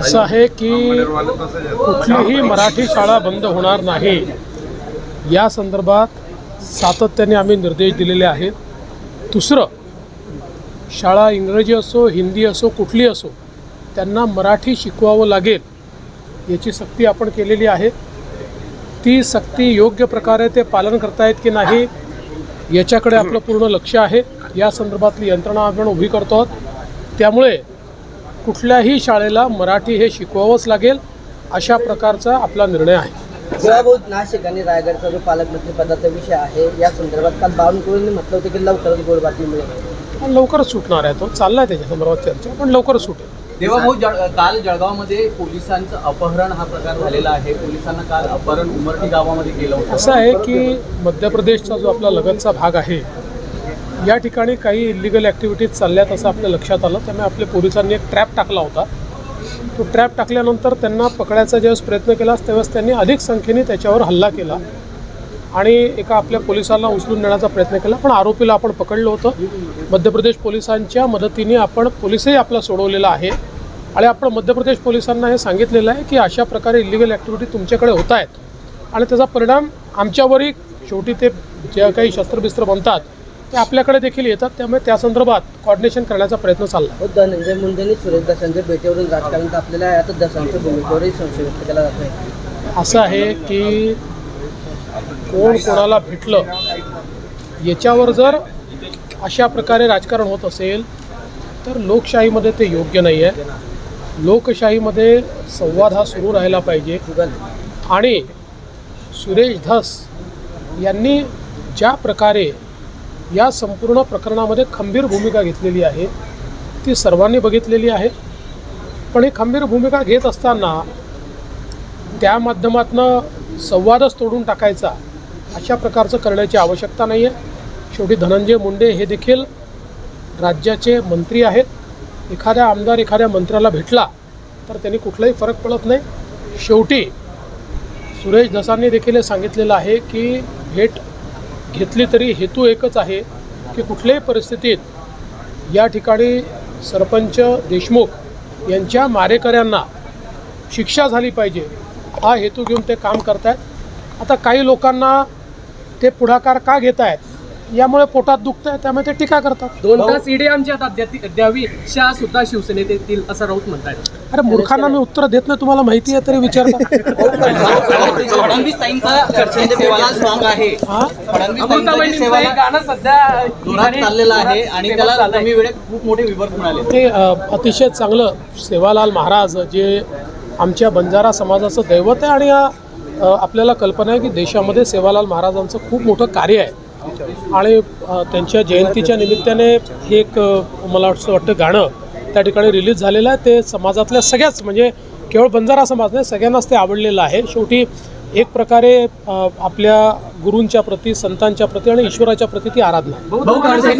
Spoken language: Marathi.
असं आहे की कुठलीही मराठी शाळा बंद होणार नाही. या संदर्भात सातत्याने आम्ही निर्देश दिलेले आहेत. दुसरं शाळा इंग्रजी असो हिंदी असो कुठली असो त्यांना मराठी शिकवावं लागेल याची सक्ती आपण केलेली आहे. ती सक्ती योग्य प्रकारे ते पालन करतायत की नाही याच्याकडे आपलं पूर्ण लक्ष आहे. या संदर्भातली यंत्रणा आपण उभी करतो आहोत. त्यामुळे कुठल्याही शाळेला मराठी हे शिकवावंच लागेल अशा प्रकारचा आपला निर्णय आहे. भाऊत नाशिक आणि रायगडचा जो पालकमंत्री पदाचा विषय आहे या संदर्भात काल बावनकुळेंनी म्हटलं होतं की लवकरच गोड बातमी मिळेल. पण लवकरच सुटणार आहे तो. चाललाय त्याच्या संदर्भात चर्चा पण लवकरच सुटेल. देवाभाऊ जळ काल जळगावमध्ये पोलिसांचं अपहरण हा प्रकार झालेला आहे. पोलिसांना काल अपहरण उमरठी गावामध्ये केलं होतं. असं आहे की मध्य प्रदेशचा जो आपला लगतचा भाग आहे या ठिकाणी काही इलिगल ॲक्टिव्हिटीज चालल्यात असं आपल्या लक्षात आलं. त्यामुळे आपल्या पोलिसांनी एक ट्रॅप टाकला होता. तो ट्रॅप टाकल्यानंतर त्यांना पकडायचा ज्यावेळेस प्रयत्न केला त्यावेळेस त्यांनी अधिक संख्येने त्याच्यावर हल्ला केला आणि एका आपल्या पोलिसाला उचलून नेण्याचा प्रयत्न केला. पण आरोपीला आपण पकडलं होतं. मध्य प्रदेश पोलिसांच्या मदतीने आपण पोलिसही आपला सोडवलेला आहे आणि आपण मध्य प्रदेश पोलिसांना हे सांगितलेलं आहे की अशा प्रकारे इलिगल ॲक्टिव्हिटी तुमच्याकडे होत आहेत. आणि त्याचा परिणाम आमच्यावरही शेवटी ते जे काही शस्त्रबिस्त्र बनतात ते आपल्याकडे देखील येतात त्यामुळे त्या संदर्भात कॉर्डिनेशन करण्याचा प्रयत्न चालला. आहे. हो धनंजय मुंडेंनी सुरेश दसांच्या भेटीवरून राजकारण आहे. आता दसांच्या भूमिकेवरही संशय व्यक्त केला जात आहे असं आहे की कोण कोणाला भेटलं याच्यावर जर अशा प्रकारे राजकारण होत असेल तर लोकशाहीमध्ये ते योग्य नाही आहे लोकशाहीमध्ये संवाद हा सुरू राहायला पाहिजे. आणि सुरेश धस यांनी ज्या प्रकारे या संपूर्ण प्रकरणामध्ये खंबीर भूमिका घेतलेली आहे. ती सर्वांनी बघितलेली आहे. पण ही खंबीर भूमिका घेत असताना त्या माध्यमातनं संवादच तोडून टाकायचा अशा प्रकारचं करण्याची आवश्यकता नाही आहे शेवटी धनंजय मुंडे हे देखील राज्याचे मंत्री आहेत. एखाद्या आमदार एखाद्या मंत्र्याला भेटला तर त्यांनी कुठलाही फरक पडत नाही. शेवटी सुरेश धसांनी देखील हे सांगितलेलं आहे की भेट घेतली तरी हेतू एकच आहे की कुठल्याही परिस्थितीत या ठिकाणी सरपंच देशमुख यांच्या मारेकऱ्यांना शिक्षा झाली पाहिजे. हा हेतू घेऊन ते काम करत आहेत आता काही लोकांना ते पुढाकार का घेत आहेत यामुळे पोटात दुखतं आहे त्यामुळे ते टीका करतात. दोन तास ईडी आमच्या हातात द्या- द्यावी शहा सुद्धा शिवसेनेत येतील असं राऊत म्हणतात अरे मूर्खांना मी उत्तर देत नाही तुम्हाला माहिती आहे तरी विचारता. फडणवीस ताईंचा आहे हा फडणवीस ताईंचं जे अमृताबाईंचं एक सेवालाल गाणं सध्या जोरात चाललेलं आहे आणि त्याला चाललंय. कमी वेळेत खूप मोठे विवर्त मिळाले ते अ, अतिशय चांगलं सेवालाल महाराज जे आमच्या बंजारा समाजाचं दैवत आहे आणि अ, आपल्याला कल्पना आहे की देशामध्ये सेवालाल महाराजांचं खूप मोठं कार्य आहे. आणि त्यांच्या जयंतीच्या निमित्ताने हे एक मला असं वाटतं गाणं त्या ठिकाणी रिलीज झालेलं आहे. ते समाजातल्या सगळ्याच म्हणजे केवळ बंजारा समाज नाही सगळ्यांनाच ते आवडलेलं आहे. शेवटी एक प्रकारे आपल्या गुरूंच्या प्रती संतांच्या प्रती आणि ईश्वराच्या प्रती ती आराधना.